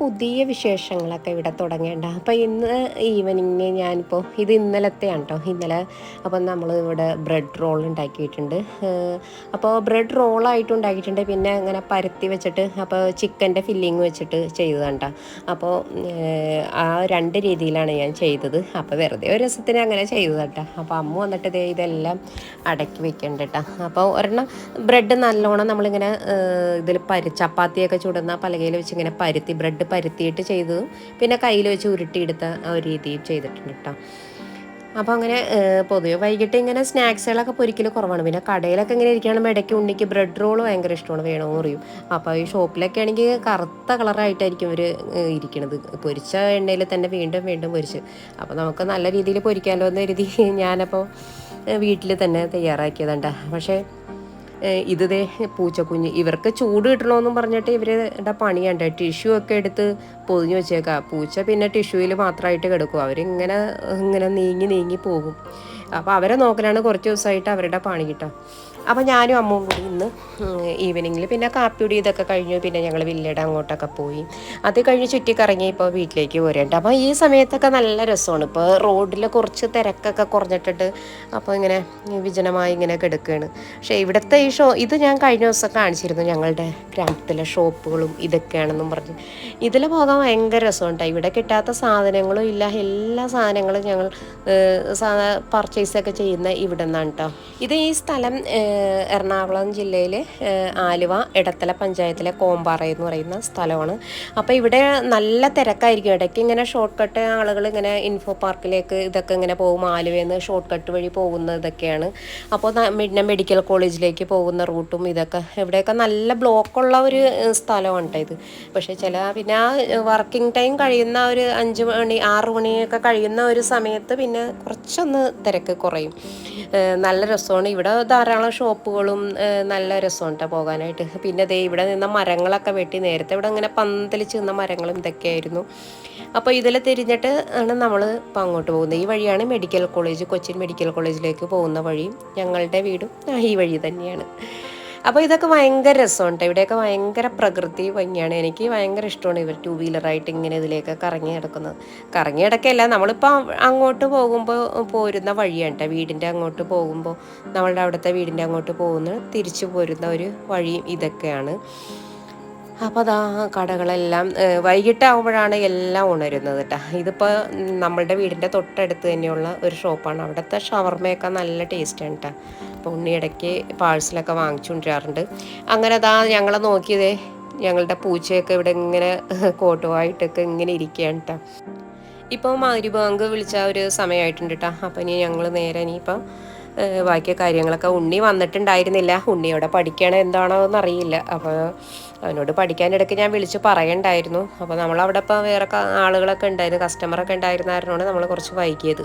പുതിയ വിശേഷങ്ങളൊക്കെ ഇവിടെ തുടങ്ങേണ്ട. അപ്പോൾ ഇന്ന് ഈവനിങ് ഞാനിപ്പോൾ ഇത് ഇന്നലത്തെയാണ് കേട്ടോ ഇന്നലെ അപ്പം നമ്മൾ ഇവിടെ ബ്രെഡ് റോൾ ഉണ്ടാക്കിയിട്ടുണ്ട്. അപ്പോൾ ബ്രെഡ് റോളായിട്ട് ഉണ്ടാക്കിയിട്ടുണ്ട്. പിന്നെ അങ്ങനെ പരത്തി വെച്ചിട്ട് അപ്പോൾ ചിക്കന്റെ ഫില്ലിങ് വെച്ചിട്ട് ചെയ്തതാണ് കേട്ടോ അപ്പോൾ ആ രണ്ട് രീതിയിലാണ് ഞാൻ ചെയ്തത്. അപ്പോൾ വെറുതെ ഒരു രസത്തിന് അങ്ങനെ ചെയ്തത് കേട്ടോ അപ്പോൾ അമ്മ വന്നിട്ട് ഇതേ ഇതെല്ലാം അടക്കി വെക്കേണ്ട കേട്ടോ അപ്പോൾ ഒരെണ്ണം ബ്രെഡ് നല്ലോണം നമ്മളിങ്ങനെ ഇതിൽ പരി ചപ്പാത്തിയൊക്കെ ചുടുന്ന പലകയിൽ വെച്ച് ഇങ്ങനെ പരുത്തി ബ്രെഡ് പരുത്തിയിട്ട് ചെയ്തതും പിന്നെ കയ്യിൽ വെച്ച് ഉരുട്ടിയെടുത്ത ആ ഒരു രീതിയും ചെയ്തിട്ടുണ്ട് കേട്ടോ. അപ്പോൾ അങ്ങനെ പൊതുവേ വൈകിട്ട് ഇങ്ങനെ സ്നാക്സുകളൊക്കെ പൊരിക്കൽ കുറവാണ്. പിന്നെ കടയിലൊക്കെ ഇങ്ങനെ ഇരിക്കുകയാണെങ്കിൽ ഇടയ്ക്ക് ഉണ്ണിക്ക് ബ്രെഡ് റോൾ ഭയങ്കര ഇഷ്ടമാണ് വേണമെന്ന് പറയും. അപ്പോൾ ഈ ഷോപ്പിലൊക്കെ ആണെങ്കിൽ കറുത്ത കളറായിട്ടായിരിക്കും ഇവർ ഇരിക്കണത്. പൊരിച്ച എണ്ണയിൽ തന്നെ വീണ്ടും വീണ്ടും പൊരിച്ച്. അപ്പോൾ നമുക്ക് നല്ല രീതിയിൽ പൊരിക്കാമല്ലോ എന്ന് കരുതി ഞാനപ്പോൾ വീട്ടിൽ തന്നെ തയ്യാറാക്കിയതുണ്ട് പക്ഷേ ഇത് പൂച്ചക്കുഞ്ഞ് ഇവർക്ക് ചൂട് കിട്ടണമെന്നും പറഞ്ഞിട്ട് ഇവരുടെ പണിയുണ്ട് ടിഷ്യൂ ഒക്കെ എടുത്ത് പൊതിഞ്ഞു വെച്ചേക്കാം. പൂച്ച പിന്നെ ടിഷ്യൂവിൽ മാത്രമായിട്ട് കിടക്കും. അവരിങ്ങനെ ഇങ്ങനെ നീങ്ങി നീങ്ങി പോകും. അപ്പോൾ അവരെ നോക്കലാണ് കുറച്ച് ദിവസമായിട്ട് അവരുടെ പണി കിട്ടുക അപ്പോൾ ഞാനും അമ്മവും കൂടി ഇന്ന് ഈവനിങ്ങിൽ പിന്നെ കാപ്പിയുടെ ഇതൊക്കെ കഴിഞ്ഞു. പിന്നെ ഞങ്ങൾ വില്ലയുടെ അങ്ങോട്ടൊക്കെ പോയി. അത് കഴിഞ്ഞ് ചുറ്റിക്കറങ്ങി ഇപ്പോൾ വീട്ടിലേക്ക് പോരുന്നുണ്ട് അപ്പോൾ ഈ സമയത്തൊക്കെ നല്ല രസമാണ്. ഇപ്പോൾ റോഡിൽ കുറച്ച് തിരക്കൊക്കെ കുറഞ്ഞിട്ടിട്ട് അപ്പോൾ ഇങ്ങനെ വിജനമായി ഇങ്ങനെ കിടക്കുകയാണ് പക്ഷേ ഇവിടുത്തെ ഈ ഷോ ഇത് ഞാൻ കഴിഞ്ഞ ദിവസം കാണിച്ചിരുന്നു ഞങ്ങളുടെ ഗ്രാമത്തിലെ ഷോപ്പുകളും ഇതൊക്കെയാണെന്നും പറഞ്ഞ്. ഇതിൽ പോകാൻ ഭയങ്കര രസമുണ്ട് ഇവിടെ കിട്ടാത്ത സാധനങ്ങളും ഇല്ല. എല്ലാ സാധനങ്ങളും ഞങ്ങൾ പർച്ചേസൊക്കെ ചെയ്യുന്ന ഇവിടെ നിന്നാണ് കേട്ടോ ഇത് ഈ സ്ഥലം എറണാകുളം ജില്ലയിലെ ആലുവ ഇടത്തല പഞ്ചായത്തിലെ കോമ്പാറ എന്ന് പറയുന്ന സ്ഥലമാണ്. അപ്പോൾ ഇവിടെ നല്ല തിരക്കായിരിക്കും. ഇടയ്ക്ക് ഇങ്ങനെ ഷോർട്ട് കട്ട് ആളുകൾ ഇങ്ങനെ ഇൻഫോ പാർക്കിലേക്ക് ഇതൊക്കെ ഇങ്ങനെ പോകും. ആലുവയിൽ നിന്ന് ഷോർട്ട് കട്ട് വഴി പോകുന്ന ഇതൊക്കെയാണ്. അപ്പോൾ പിന്നെ മെഡിക്കൽ കോളേജിലേക്ക് പോകുന്ന റൂട്ടും ഇതൊക്കെ. ഇവിടെയൊക്കെ നല്ല ബ്ലോക്കുള്ള ഒരു സ്ഥലമാണ് ഇത്. പക്ഷേ ചില പിന്നെ ആ വർക്കിംഗ് ടൈം കഴിയുന്ന ഒരു അഞ്ച് മണി ആറ് മണിയൊക്കെ കഴിയുന്ന ഒരു സമയത്ത് പിന്നെ കുറച്ചൊന്ന് തിരക്ക് കുറയും. നല്ല രസമാണ്. ഇവിടെ ധാരാളം ഷോപ്പുകളും നല്ല രസമുണ്ട് ട്ടോ പോകാനായിട്ട്. പിന്നെ ദേ ഇവിടെ നിന്ന മരങ്ങളൊക്കെ വെട്ടി നേരത്തെ ഇവിടെ അങ്ങനെ പന്തലിച്ച് നിന്ന മരങ്ങളും ഇതൊക്കെയായിരുന്നു. അപ്പോൾ ഇതിൽ തിരിഞ്ഞിട്ട് ആണ് നമ്മൾ ഇപ്പം അങ്ങോട്ട് പോകുന്നത്. ഈ വഴിയാണ് മെഡിക്കൽ കോളേജ് കൊച്ചിൻ മെഡിക്കൽ കോളേജിലേക്ക് പോകുന്ന വഴിയും ഞങ്ങളുടെ വീടും ഈ വഴി തന്നെയാണ്. അപ്പോൾ ഇതൊക്കെ ഭയങ്കര രസമുണ്ട് ഇവിടെയൊക്കെ ഭയങ്കര പ്രകൃതി ഭംഗിയാണ്. എനിക്ക് ഭയങ്കര ഇഷ്ടമാണ് ഇവർ ടു വീലറായിട്ട് ഇങ്ങനെ ഇതിലേക്ക് കറങ്ങി കിടക്കുന്നത് കറങ്ങി കിടക്കല്ല നമ്മളിപ്പോൾ അങ്ങോട്ട് പോകുമ്പോൾ പോരുന്ന വഴിയാണ് വീടിന്റെ അങ്ങോട്ട് പോകുമ്പോൾ നമ്മളുടെ അവിടുത്തെ വീടിന്റെ അങ്ങോട്ട് പോകുന്ന തിരിച്ചു പോരുന്ന ഒരു വഴിയും ഇതൊക്കെയാണ്. അപ്പോൾ അതാ കടകളെല്ലാം വൈകിട്ടാവുമ്പോഴാണ് എല്ലാം ഉണരുന്നത് കേട്ടോ ഇതിപ്പോൾ നമ്മളുടെ വീടിന്റെ തൊട്ടടുത്ത് തന്നെയുള്ള ഒരു ഷോപ്പാണ്. അവിടുത്തെ ഷവർമയൊക്കെ നല്ല ടേസ്റ്റാണ് കേട്ടോ അപ്പോൾ ഉണ്ണി ഇടയ്ക്ക് പാഴ്സലൊക്കെ വാങ്ങിച്ചുകൊണ്ടിരാറുണ്ട്. അങ്ങനെ അതാ ഞങ്ങളെ നോക്കിയതേ ഞങ്ങളുടെ പൂച്ചയൊക്കെ ഇവിടെ ഇങ്ങനെ കോട്ടുമായിട്ടൊക്കെ ഇങ്ങനെ ഇരിക്കുകയാണ് കേട്ടോ ഇപ്പോൾ മാതിരി ബാങ്ക് വിളിച്ച ഒരു സമയമായിട്ടുണ്ട് കേട്ടോ അപ്പം ഇനി ഞങ്ങൾ നേരെ ഇനിയിപ്പം ബാക്കി കാര്യങ്ങളൊക്കെ ഉണ്ണി വന്നിട്ടുണ്ടായിരുന്നില്ല. ഉണ്ണിയോടെ പഠിക്കണം എന്താണോ എന്നറിയില്ല അപ്പോൾ അവനോട് പഠിക്കാനിടയ്ക്ക് ഞാൻ വിളിച്ച് പറയണ്ടായിരുന്നു. അപ്പോൾ നമ്മളവിടെ ഇപ്പോൾ വേറെ ആളുകളൊക്കെ ഉണ്ടായിരുന്നു. കസ്റ്റമറൊക്കെ ഉണ്ടായിരുന്നായിരുന്നോണ്ട് നമ്മൾ കുറച്ച് വൈകിയത്.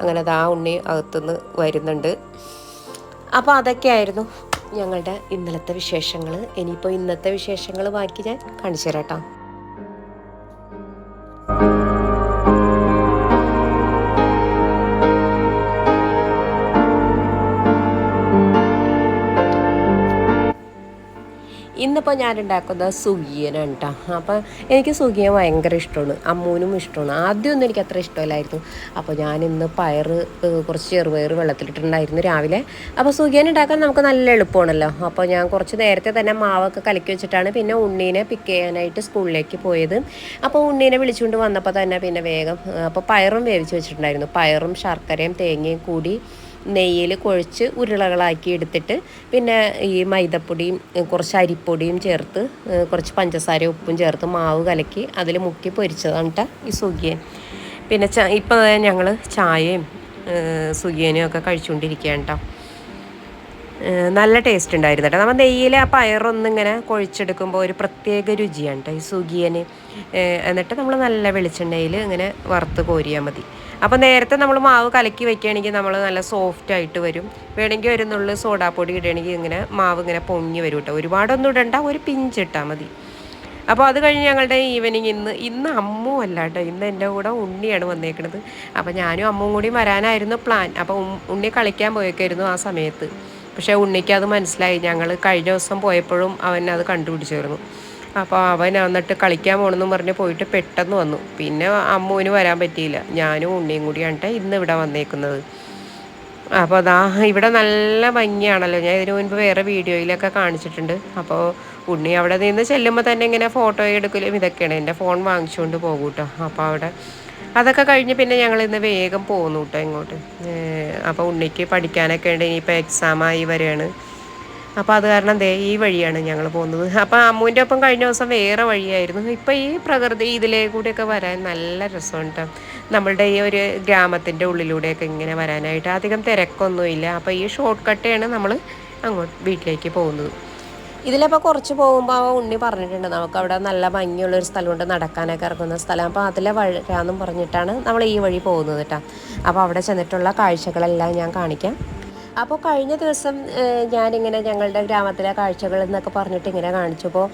അങ്ങനെ അത് ആ ഉണ്ണി അകത്തുനിന്ന് വരുന്നുണ്ട്. അപ്പോൾ അതൊക്കെയായിരുന്നു ഞങ്ങളുടെ ഇന്നലത്തെ വിശേഷങ്ങൾ ഇനിയിപ്പോൾ ഇന്നത്തെ വിശേഷങ്ങൾ ബാക്കി ഞാൻ കാണിച്ചു തരാം ഇന്നിപ്പോൾ ഞാൻ ഉണ്ടാക്കുന്നത് സുഗിയനാണ് കേട്ടോ അപ്പോൾ എനിക്ക് സുഗിയൻ ഭയങ്കര ഇഷ്ടമാണ്. അമ്മൂനും ഇഷ്ടമാണ്. ആദ്യമൊന്നും എനിക്ക് അത്ര ഇഷ്ടമല്ലായിരുന്നു. അപ്പോൾ ഞാൻ ഇന്ന് പയർ കുറച്ച് ചെറുപയർ വെള്ളത്തിലിട്ടുണ്ടായിരുന്നു രാവിലെ. അപ്പോൾ സുഗിയൻ ഉണ്ടാക്കാൻ നമുക്ക് നല്ല എളുപ്പമാണല്ലോ. അപ്പോൾ ഞാൻ കുറച്ച് നേരത്തെ തന്നെ മാവൊക്കെ കലക്കി വെച്ചിട്ടാണ് പിന്നെ ഉണ്ണീനെ പിക്ക് ചെയ്യാനായിട്ട് സ്കൂളിലേക്ക് പോയത്. അപ്പോൾ ഉണ്ണീനെ വിളിച്ചുകൊണ്ട് വന്നപ്പോൾ തന്നെ പിന്നെ വേഗം അപ്പോൾ പയറും വേവിച്ച് വെച്ചിട്ടുണ്ടായിരുന്നു. പയറും ശർക്കരയും തേങ്ങയും കൂടി നെയ്യിൽ കുഴച്ച് ഉരുളകളാക്കി എടുത്തിട്ട് പിന്നെ ഈ മൈദപ്പൊടിയും കുറച്ച് അരിപ്പൊടിയും ചേർത്ത് കുറച്ച് പഞ്ചസാര ഉപ്പും ചേർത്ത് മാവ് കലക്കി അതിൽ മുക്കി പൊരിച്ചതാണ് കേട്ടോ ഈ സുഖിയൻ. പിന്നെ ഇപ്പോൾ ഞങ്ങൾ ചായയും സുഖിയനും ഒക്കെ കഴിച്ചുകൊണ്ടിരിക്കുകയാണ് കേട്ടോ നല്ല ടേസ്റ്റ് ഉണ്ടായിരുന്നു കേട്ടോ. നമ്മൾ നെയ്യിൽ ആ പയറൊന്നിങ്ങനെ കുഴിച്ചെടുക്കുമ്പോൾ ഒരു പ്രത്യേക രുചിയാണ് കേട്ടോ. ഈ സുഗിയന് എന്നിട്ട് നമ്മൾ നല്ല വെളിച്ചെണ്ണയിൽ ഇങ്ങനെ വറുത്ത് കോരിയാൽ മതി. അപ്പോൾ നേരത്തെ നമ്മൾ മാവ് കലക്കി വെക്കുകയാണെങ്കിൽ നമ്മൾ നല്ല സോഫ്റ്റ് ആയിട്ട് വരും. വേണമെങ്കിൽ ഒരു നുള്ളു സോഡാപ്പൊടി ഇടുകയാണെങ്കിൽ ഇങ്ങനെ മാവ് ഇങ്ങനെ പൊങ്ങി വരും കേട്ടോ. ഒരുപാടൊന്നും ഇടണ്ട ഒരു പിഞ്ച് ഇട്ടാൽ മതി. അപ്പോൾ അത് കഴിഞ്ഞ് ഞങ്ങളുടെ ഈവനിങ് ഇന്ന് ഇന്ന് അമ്മു അല്ല കേട്ടോ. ഇന്ന് എന്റെ കൂടെ ഉണ്ണിയാണ് വന്നേക്കുന്നത് അപ്പോൾ ഞാനും അമ്മും കൂടി വരാനായിരുന്നു പ്ലാൻ അപ്പോൾ ഉണ്ണി കളിക്കാൻ പോയേക്കായിരുന്നു ആ സമയത്ത്. പക്ഷേ ഉണ്ണിക്ക് അത് മനസ്സിലായി. ഞങ്ങൾ കഴിഞ്ഞ ദിവസം പോയപ്പോഴും അവൻ അത് കണ്ടുപിടിച്ചിരുന്നു. അപ്പോൾ അവൻ എന്നിട്ട് കളിക്കാൻ പോകണമെന്ന് പറഞ്ഞ് പോയിട്ട് പെട്ടെന്ന് വന്നു. പിന്നെ അമ്മുവിന് വരാൻ പറ്റിയില്ല. ഞാനും ഉണ്ണിയും കൂടിയാണ് ഇന്ന് ഇവിടെ വന്നേക്കുന്നത്. അപ്പോൾ അതാ ഇവിടെ നല്ല ഭംഗിയാണല്ലോ. ഞാൻ ഇതിനു മുൻപ് വേറെ വീഡിയോയിലൊക്കെ കാണിച്ചിട്ടുണ്ട്. അപ്പോൾ ഉണ്ണി അവിടെ നിന്ന് ചെല്ലുമ്പോൾ തന്നെ ഇങ്ങനെ ഫോട്ടോ എടുക്കലും ഇതൊക്കെയാണ്. എന്റെ ഫോൺ വാങ്ങിച്ചുകൊണ്ട് പോകൂട്ടോ. കേട്ടോ അപ്പോൾ അവിടെ അതൊക്കെ കഴിഞ്ഞ് പിന്നെ ഞങ്ങൾ ഇന്ന് വേഗം പോന്നു കേട്ടോ ഇങ്ങോട്ട്. അപ്പോൾ ഉണ്ണിക്ക് പഠിക്കാനൊക്കെ ഉണ്ട് ഇനിയിപ്പോൾ എക്സാമായി വരികയാണ് അപ്പോൾ അത് കാരണം ദേ ഈ വഴിയാണ് ഞങ്ങൾ പോകുന്നത് അപ്പോൾ അമ്മുവിന്റെ ഒപ്പം കഴിഞ്ഞ ദിവസം വേറെ വഴിയായിരുന്നു. ഇപ്പോൾ ഈ പ്രകൃതി ഇതിലേ കൂടെയൊക്കെ വരാൻ നല്ല രസമുണ്ട് നമ്മളുടെ ഈ ഒരു ഗ്രാമത്തിന്റെ ഉള്ളിലൂടെയൊക്കെ ഇങ്ങനെ വരാനായിട്ട് അധികം തിരക്കൊന്നുമില്ല. അപ്പോൾ ഈ ഷോർട്ട് കട്ടാണ് നമ്മൾ അങ്ങോട്ട് വീട്ടിലേക്ക് പോകുന്നത്. ഇതിലപ്പോൾ കുറച്ച് പോകുമ്പോൾ ഉണ്ണി പറഞ്ഞിട്ടുണ്ട് നമുക്ക് അവിടെ നല്ല ഭംഗിയുള്ളൊരു സ്ഥലമുണ്ട് നടക്കാനൊക്കെ ഇറങ്ങുന്ന സ്ഥലം. അപ്പോൾ അതിലെ വഴിയാന്നും പറഞ്ഞിട്ടാണ് നമ്മൾ ഈ വഴി പോകുന്നത് കേട്ടോ അപ്പോൾ അവിടെ ചെന്നിട്ടുള്ള കാഴ്ചകളെല്ലാം ഞാൻ കാണിക്കാം. അപ്പോൾ കഴിഞ്ഞ ദിവസം ഞാനിങ്ങനെ ഞങ്ങളുടെ ഗ്രാമത്തിലെ കാഴ്ചകൾ എന്നൊക്കെ പറഞ്ഞിട്ട് ഇങ്ങനെ കാണിച്ചപ്പോൾ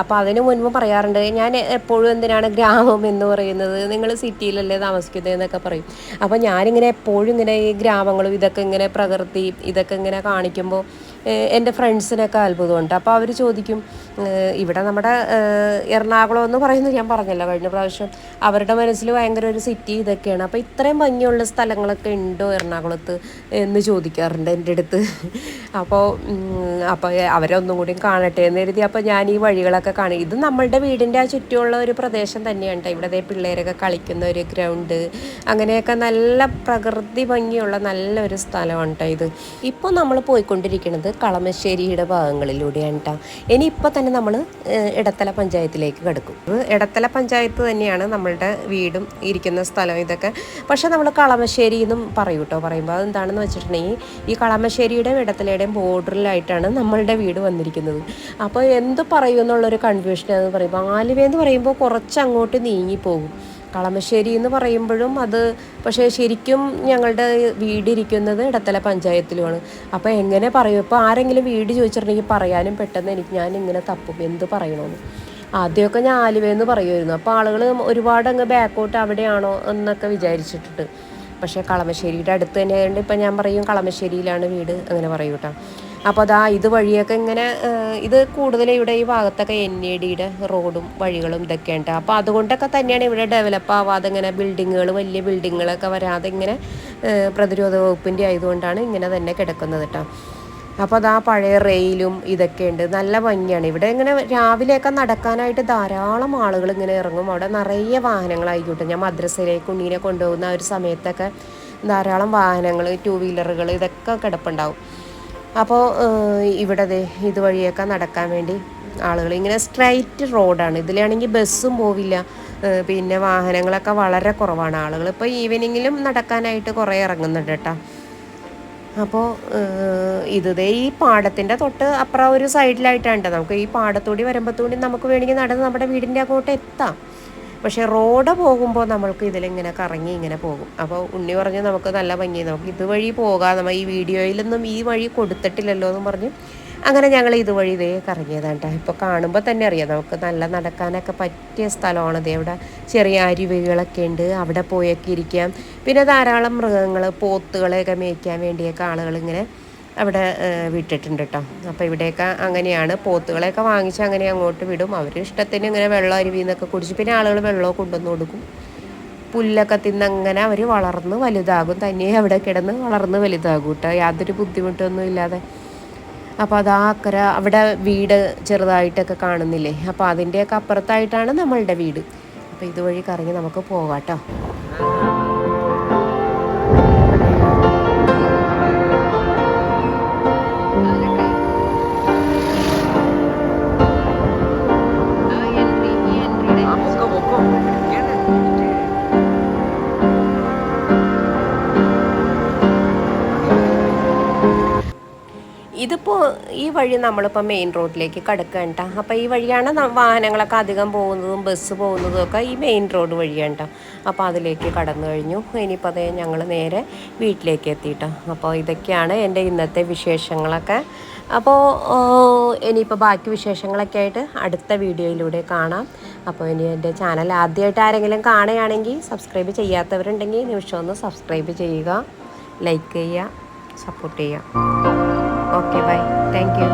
അപ്പോൾ അതിന് മുൻപ് പറയാറുണ്ട് ഞാൻ എപ്പോഴും എന്തിനാണ് ഗ്രാമം എന്ന് പറയുന്നത്? നിങ്ങൾ സിറ്റിയിലല്ലേ താമസിക്കുന്നത് എന്നൊക്കെ പറയും. അപ്പോൾ ഞാനിങ്ങനെ എപ്പോഴും ഇങ്ങനെ ഈ ഗ്രാമങ്ങളും ഇതൊക്കെ ഇങ്ങനെ പ്രകൃതി ഇതൊക്കെ ഇങ്ങനെ കാണിക്കുമ്പോൾ എന്റെ ഫ്രണ്ട്സിനൊക്കെ അത്ഭുതമുണ്ട്. അപ്പോൾ അവർ ചോദിക്കും ഇവിടെ നമ്മുടെ എറണാകുളം എന്ന് പറയുന്നത് ഞാൻ പറഞ്ഞല്ലോ കഴിഞ്ഞ പ്രാവശ്യം അവരുടെ മനസ്സിൽ ഭയങ്കര ഒരു സിറ്റി ഇതൊക്കെയാണ്. അപ്പോൾ ഇത്രയും ഭംഗിയുള്ള സ്ഥലങ്ങളൊക്കെ ഉണ്ടോ എറണാകുളത്ത് എന്ന് ചോദിക്കാറുണ്ട് എന്റെ അടുത്ത്. അപ്പോൾ അപ്പോൾ അവരെ ഒന്നും കൂടി കാണട്ടെ എന്ന് കരുതി. അപ്പോൾ ഞാൻ ഈ വഴികളൊക്കെ കാണും. ഇത് നമ്മളുടെ വീടിന്റെ ആ ചുറ്റുമുള്ള ഒരു പ്രദേശം തന്നെയാണ് ഇവിടെ പിള്ളേരൊക്കെ കളിക്കുന്ന ഒരു ഗ്രൗണ്ട്. അങ്ങനെയൊക്കെ നല്ല പ്രകൃതി ഭംഗിയുള്ള നല്ലൊരു സ്ഥലമാണ് കേട്ടോ ഇത്. ഇപ്പോൾ നമ്മൾ പോയിക്കൊണ്ടിരിക്കുന്നത് കളമശ്ശേരിയുടെ ഭാഗങ്ങളിലൂടെയാണ് കേട്ടോ ഇനി ഇപ്പോൾ തന്നെ നമ്മൾ ഇടത്തല പഞ്ചായത്തിലേക്ക് കിടക്കും. ഇടത്തല പഞ്ചായത്ത് തന്നെയാണ് നമ്മളുടെ വീടും ഇരിക്കുന്ന സ്ഥലം ഇതൊക്കെ. പക്ഷേ നമ്മൾ കളമശ്ശേരി എന്നും പറയും കേട്ടോ പറയുമ്പോൾ അതെന്താണെന്ന് വെച്ചിട്ടുണ്ടെങ്കിൽ ഈ കളമശ്ശേരിയുടെയും ഇടത്തലയുടെയും ബോർഡറിലായിട്ടാണ് നമ്മളുടെ വീട് വന്നിരിക്കുന്നത്. അപ്പോൾ എന്ത് പറയും എന്നുള്ളൊരു കൺഫ്യൂഷൻ എന്ന് പറയുമ്പോൾ എന്ന് പറയുമ്പോൾ കുറച്ച് അങ്ങോട്ട് നീങ്ങിപ്പോകും കളമശ്ശേരി എന്ന് പറയുമ്പോഴും അത് പക്ഷേ ശരിക്കും ഞങ്ങളുടെ വീടിരിക്കുന്നത് ഇടത്തല പഞ്ചായത്തിലുമാണ്. അപ്പോൾ എങ്ങനെ പറയും? ഇപ്പോൾ ആരെങ്കിലും വീട് ചോദിച്ചിട്ടുണ്ടെങ്കിൽ പറയാനും പെട്ടെന്ന് എനിക്ക് ഞാൻ ഇങ്ങനെ തപ്പും. എന്ത് പറയണമെന്ന് ആദ്യമൊക്കെ ഞാൻ ആലുവ എന്ന് പറയുമായിരുന്നു. അപ്പോൾ ആളുകൾ ഒരുപാട് അങ്ങ് ബാക്കോട്ട് അവിടെയാണോ എന്നൊക്കെ വിചാരിച്ചിട്ടുണ്ട്. പക്ഷേ കളമശ്ശേരിയുടെ അടുത്ത് തന്നെ ആയതുകൊണ്ട് ഇപ്പം ഞാൻ പറയും കളമശ്ശേരിയിലാണ് വീട്. അങ്ങനെ പറയും കേട്ടോ. അപ്പോൾ അതാ ഇതുവഴിയൊക്കെ ഇങ്ങനെ ഇത് കൂടുതൽ ഇവിടെ ഈ ഭാഗത്തൊക്കെ എൻ എ ഡിയുടെ റോഡും വഴികളും ഇതൊക്കെ ഉണ്ട് അപ്പോൾ അതുകൊണ്ടൊക്കെ തന്നെയാണ് ഇവിടെ ഡെവലപ്പ് ആവാതെ ഇങ്ങനെ ബിൽഡിങ്ങുകൾ വലിയ ബിൽഡിങ്ങുകളൊക്കെ വരാതെ ഇങ്ങനെ പ്രതിരോധ വകുപ്പിന്റെ ആയതുകൊണ്ടാണ് ഇങ്ങനെ തന്നെ കിടക്കുന്നത് കേട്ടോ അപ്പോൾ അതാ പഴയ റെയിലും ഇതൊക്കെ ഉണ്ട് നല്ല ഭംഗിയാണ്. ഇവിടെ ഇങ്ങനെ രാവിലെയൊക്കെ നടക്കാനായിട്ട് ധാരാളം ആളുകൾ ഇങ്ങനെ ഇറങ്ങും. അവിടെ നിറയെ വാഹനങ്ങളായിക്കോട്ടെ. ഞാൻ മദ്രസയിലേക്ക് ഉണ്ണീനെ കൊണ്ടുപോകുന്ന ആ ഒരു സമയത്തൊക്കെ ധാരാളം വാഹനങ്ങൾ ടു വീലറുകൾ ഇതൊക്കെ കിടപ്പുണ്ടാവും. അപ്പോൾ ഇവിടെ ഇതുവഴിയൊക്കെ നടക്കാൻ വേണ്ടി ആളുകൾ ഇങ്ങനെ സ്ട്രൈറ്റ് റോഡാണ് ഇതിലാണെങ്കിൽ ബസ്സും പോവില്ല. പിന്നെ വാഹനങ്ങളൊക്കെ വളരെ കുറവാണ്. ആളുകൾ ഇപ്പോൾ ഈവനിങ്ങിലും നടക്കാനായിട്ട് കുറേ ഇറങ്ങുന്നുണ്ട് കേട്ടോ. അപ്പോൾ ഇത് ഈ പാടത്തിന്റെ തൊട്ട് അപ്പുറം ഒരു സൈഡിലായിട്ടാണ് നമുക്ക് ഈ പാടത്തൂടി വരുമ്പോഴത്തൂടി നമുക്ക് വേണമെങ്കിൽ നടന്ന് നമ്മുടെ വീടിന്റെ അങ്ങോട്ട് എത്താം. പക്ഷേ റോഡ് പോകുമ്പോൾ നമ്മൾക്ക് ഇതിലിങ്ങനെ കറങ്ങി ഇങ്ങനെ പോകും. അപ്പോൾ ഉണ്ണി പറഞ്ഞ് നമുക്ക് നല്ല ഭംഗി നമുക്ക് ഇതുവഴി പോകാം നമ്മൾ ഈ വീഡിയോയിലൊന്നും ഈ വഴി കൊടുത്തിട്ടില്ലല്ലോ എന്ന് പറഞ്ഞ് അങ്ങനെ ഞങ്ങൾ ഇതുവഴി ഇതേ കറങ്ങിയതാണ് കേട്ടോ ഇപ്പോൾ കാണുമ്പോൾ തന്നെ അറിയാം നമുക്ക് നല്ല നടക്കാനൊക്കെ പറ്റിയ സ്ഥലമാണ് ഇത് ഇവിടെ ചെറിയ അരുവികളൊക്കെ ഉണ്ട് അവിടെ പോയൊക്കെ ഇരിക്കാം. പിന്നെ ധാരാളം മൃഗങ്ങൾ പോത്തുകളെയൊക്കെ മേയ്ക്കാൻ വേണ്ടിയൊക്കെ ആളുകൾ ഇങ്ങനെ അവിടെ വിട്ടിട്ടുണ്ട് കേട്ടോ അപ്പോൾ ഇവിടെയൊക്കെ അങ്ങനെയാണ്. പോത്തുകളെയൊക്കെ വാങ്ങിച്ച് അങ്ങനെ അങ്ങോട്ട് വിടും. അവർ ഇഷ്ടത്തിന് ഇങ്ങനെ വെള്ളം അരുവി എന്നൊക്കെ കുടിച്ച് പിന്നെ ആളുകൾ വെള്ളമൊക്കെ കൊണ്ടുവന്ന് കൊടുക്കും. പുല്ലൊക്കെ തിന്നങ്ങനെ അവർ വളർന്ന് വലുതാകും. തന്നെ അവിടെ കിടന്ന് വളർന്ന് വലുതാകും കേട്ടോ യാതൊരു ബുദ്ധിമുട്ടൊന്നും ഇല്ലാതെ. അപ്പോൾ അതാ അക്കര അവിടെ വീട് ചെറുതായിട്ടൊക്കെ കാണുന്നില്ലേ? അപ്പോൾ അതിന്റെയൊക്കെ അപ്പുറത്തായിട്ടാണ് നമ്മളുടെ വീട്. അപ്പോൾ ഇതുവഴി കറങ്ങി നമുക്ക് പോകാം കേട്ടോ ഇതിപ്പോൾ ഈ വഴി നമ്മളിപ്പോൾ മെയിൻ റോഡിലേക്ക് കടക്കേണ്ട അപ്പോൾ ഈ വഴിയാണ് വാഹനങ്ങളൊക്കെ അധികം പോകുന്നതും ബസ് പോകുന്നതും ഒക്കെ ഈ മെയിൻ റോഡ് വഴിയാണ് അപ്പോൾ അതിലേക്ക് കടന്നു കഴിഞ്ഞു. ഇനിയിപ്പോൾ അതേ ഞങ്ങൾ നേരെ വീട്ടിലേക്ക് എത്തിയിട്ടോ അപ്പോൾ ഇതൊക്കെയാണ് എന്റെ ഇന്നത്തെ വിശേഷങ്ങളൊക്കെ. അപ്പോൾ ഇനിയിപ്പോൾ ബാക്കി വിശേഷങ്ങളൊക്കെ ആയിട്ട് അടുത്ത വീഡിയോയിലൂടെ കാണാം. അപ്പോൾ ഇനി എന്റെ ചാനൽ ആദ്യമായിട്ട് ആരെങ്കിലും കാണുകയാണെങ്കിൽ സബ്സ്ക്രൈബ് ചെയ്യാത്തവരുണ്ടെങ്കിൽ നിമിഷം ഒന്ന് സബ്സ്ക്രൈബ് ചെയ്യുക ലൈക്ക് ചെയ്യുക സപ്പോർട്ട് ചെയ്യുക. Okay bye thank you